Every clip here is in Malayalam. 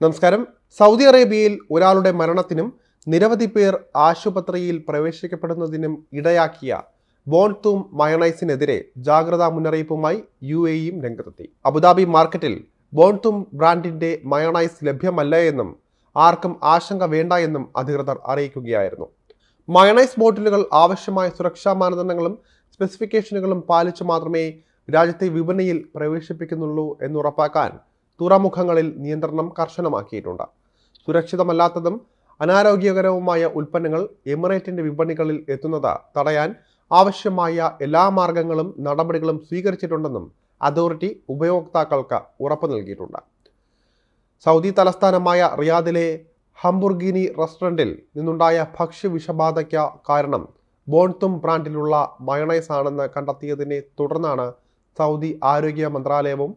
നമസ്കാരം. സൗദി അറേബ്യയിൽ ഒരാളുടെ മരണത്തിനും നിരവധി പേർ ആശുപത്രിയിൽ പ്രവേശിക്കപ്പെടുന്നതിനും ഇടയാക്കിയ ബോൺതൂം മയണൈസിനെതിരെ ജാഗ്രതാ മുന്നറിയിപ്പുമായി യു എയും രംഗത്തെത്തി. അബുദാബി മാർക്കറ്റിൽ ബോൺതൂം ബ്രാൻഡിന്റെ മയണൈസ് ലഭ്യമല്ല എന്നും ആർക്കും ആശങ്ക വേണ്ട എന്നും അധികൃതർ അറിയിക്കുകയായിരുന്നു. മയണൈസ് ബോട്ടിലുകൾ ആവശ്യമായ സുരക്ഷാ മാനദണ്ഡങ്ങളും സ്പെസിഫിക്കേഷനുകളും പാലിച്ചു മാത്രമേ രാജ്യത്തെ വിപണിയിൽ പ്രവേശിപ്പിക്കുന്നുള്ളൂ എന്നുറപ്പാക്കാൻ തുറമുഖങ്ങളിൽ നിയന്ത്രണം കർശനമാക്കിയിട്ടുണ്ട്. സുരക്ഷിതമല്ലാത്തതും അനാരോഗ്യകരവുമായ ഉൽപ്പന്നങ്ങൾ എമിറേറ്റിന്റെ വിപണികളിൽ എത്തുന്നത് തടയാൻ ആവശ്യമായ എല്ലാ മാർഗങ്ങളും നടപടികളും സ്വീകരിച്ചിട്ടുണ്ടെന്നും അതോറിറ്റി ഉപയോക്താക്കൾക്ക് ഉറപ്പു നൽകിയിട്ടുണ്ട്. സൗദി തലസ്ഥാനമായ റിയാദിലെ ഹംബുർഗിനി റെസ്റ്റോറന്റിൽ നിന്നുണ്ടായ ഭക്ഷ്യവിഷബാധയ്ക്ക് കാരണം ബോൺതും ബ്രാൻഡിലുള്ള മയണൈസ് ആണെന്ന് കണ്ടെത്തിയതിനെ തുടർന്നാണ് സൗദി ആരോഗ്യ മന്ത്രാലയവും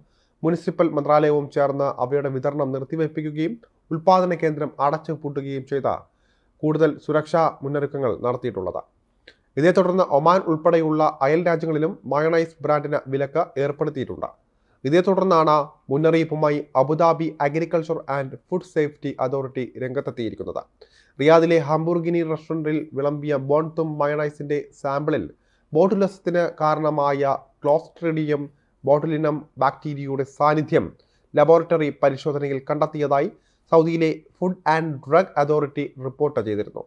മുനിസിപ്പൽ മന്ത്രാലയവും ചേർന്ന് അവയുടെ വിതരണം നിർത്തിവയ്പ്പിക്കുകയും ഉൽപാദന കേന്ദ്രം അടച്ചു പൂട്ടുകയും ചെയ്ത കൂടുതൽ സുരക്ഷാ മുന്നൊരുക്കങ്ങൾ നടത്തിയിട്ടുള്ളത്. ഇതേ തുടർന്ന് ഒമാൻ ഉൾപ്പെടെയുള്ള അയൽ രാജ്യങ്ങളിലും മയണൈസ് ബ്രാൻഡിന് വിലക്ക് ഏർപ്പെടുത്തിയിട്ടുണ്ട്. ഇതേ തുടർന്നാണ് മുന്നറിയിപ്പുമായി Abu Dhabi agriculture and food safety authority രംഗത്തെത്തിയിരിക്കുന്നത്. റിയാദിലെ ഹംബുർഗിനി റെസ്റ്റോറന്റിൽ വിളമ്പിയ ബോൺതും മയണൈസിന്റെ സാമ്പിളിൽ ബോട്ടുലസത്തിന് കാരണമായ ക്ലോസ്ട്രിഡിയം ബോട്ടുലിനം ബാക്ടീരിയയുടെ സാന്നിധ്യം ലബോറട്ടറി പരിശോധനയിൽ കണ്ടെത്തിയതായി സൗദിയിലെ food and drug authority report ചെയ്തിരുന്നു.